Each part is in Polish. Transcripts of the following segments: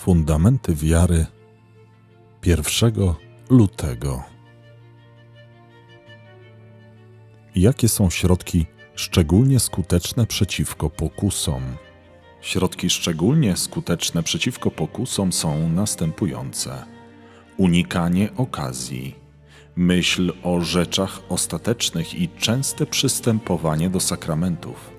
Fundamenty wiary 1 lutego. Jakie są środki szczególnie skuteczne przeciwko pokusom? Środki szczególnie skuteczne przeciwko pokusom są następujące: unikanie okazji, myśl o rzeczach ostatecznych i częste przystępowanie do sakramentów.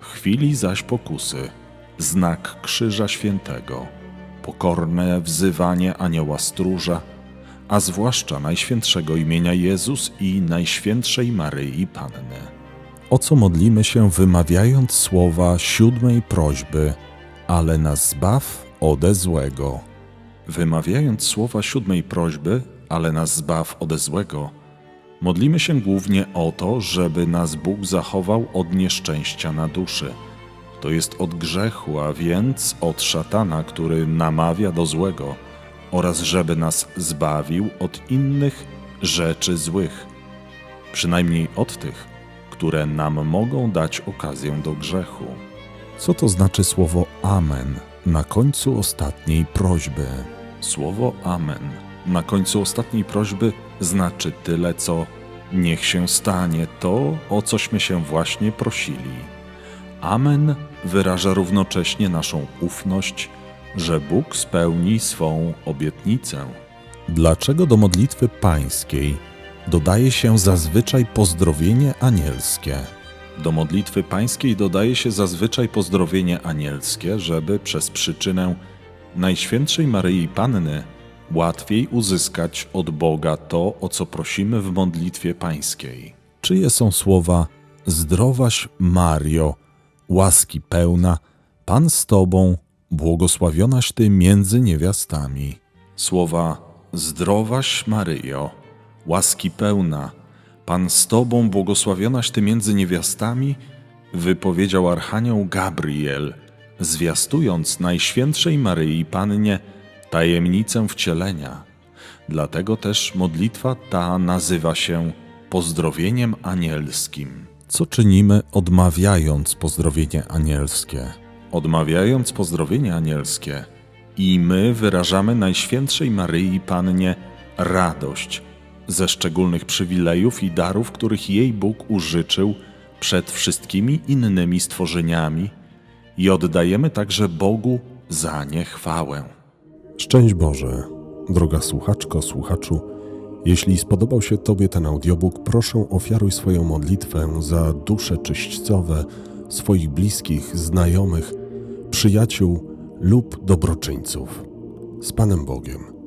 Chwili zaś pokusy, znak Krzyża Świętego, pokorne wzywanie Anioła Stróża, a zwłaszcza Najświętszego imienia Jezus i Najświętszej Maryi Panny. O co modlimy się wymawiając słowa siódmej prośby, ale nas zbaw ode złego. Wymawiając słowa siódmej prośby, ale nas zbaw ode złego, modlimy się głównie o to, żeby nas Bóg zachował od nieszczęścia na duszy, to jest od grzechu, a więc od szatana, który namawia do złego, oraz żeby nas zbawił od innych rzeczy złych, przynajmniej od tych, które nam mogą okazję okazję do grzechu. Co to znaczy słowo Amen na końcu ostatniej prośby? Słowo Amen na końcu ostatniej prośby znaczy tyle, co niech się stanie to, o cośmy się właśnie prosili. Amen wyraża równocześnie naszą ufność, że Bóg spełni swą obietnicę. Dlaczego do modlitwy pańskiej dodaje się zazwyczaj pozdrowienie anielskie? Do modlitwy pańskiej dodaje się zazwyczaj pozdrowienie anielskie, żeby przez przyczynę Najświętszej Maryi Panny łatwiej uzyskać od Boga to, o co prosimy w modlitwie pańskiej. Czyje są słowa Zdrowaś Mario, łaski pełna, Pan z Tobą, błogosławionaś Ty między niewiastami. Słowa Zdrowaś Maryjo, łaski pełna, Pan z Tobą, błogosławionaś Ty między niewiastami, wypowiedział Archanioł Gabriel, zwiastując Najświętszej Maryi Pannie tajemnicę wcielenia. Dlatego też modlitwa ta nazywa się pozdrowieniem anielskim. Co czynimy odmawiając pozdrowienie anielskie? Odmawiając pozdrowienie anielskie, i my wyrażamy Najświętszej Maryi Pannie radość ze szczególnych przywilejów i darów, których jej Bóg użyczył przed wszystkimi innymi stworzeniami, i oddajemy także Bogu za nie chwałę. Szczęść Boże, droga słuchaczko, słuchaczu. Jeśli spodobał się Tobie ten audiobook, proszę ofiaruj swoją modlitwę za dusze czyśćcowe swoich bliskich, znajomych, przyjaciół lub dobroczyńców. Z Panem Bogiem.